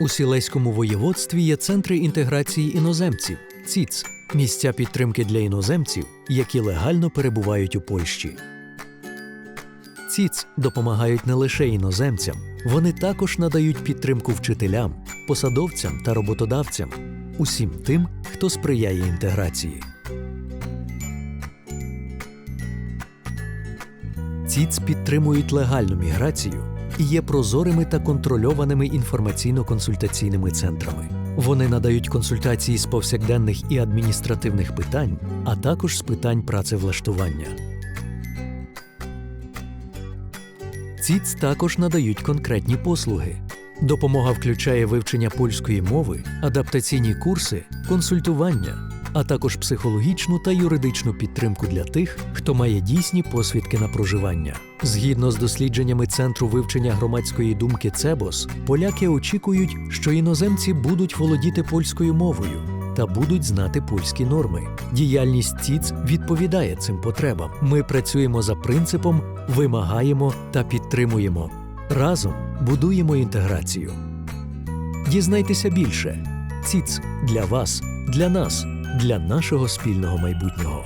У Сілеському воєводстві є центри інтеграції іноземців ЦІЦ місця підтримки для іноземців, які легально перебувають у Польщі. ЦІЦ допомагають не лише іноземцям, вони також надають підтримку вчителям, посадовцям та роботодавцям, усім тим, хто сприяє інтеграції. ЦІЦ підтримують легальну міграцію і є прозорими та контрольованими інформаційно-консультаційними центрами. Вони надають консультації з повсякденних і адміністративних питань, а також з питань працевлаштування. ЦІЦ також надають конкретні послуги. Допомога включає вивчення польської мови, адаптаційні курси, консультування, а також психологічну та юридичну підтримку для тих, хто має дійсні посвідки на проживання. Згідно з дослідженнями Центру вивчення громадської думки ЦЕБОС, поляки очікують, що іноземці будуть володіти польською мовою та будуть знати польські норми. Діяльність ЦІЦ відповідає цим потребам. Ми працюємо за принципом вимагаємо та підтримуємо. Разом будуємо інтеграцію. Дізнайтеся більше. ЦІЦ для вас, для нас, для нашого спільного майбутнього.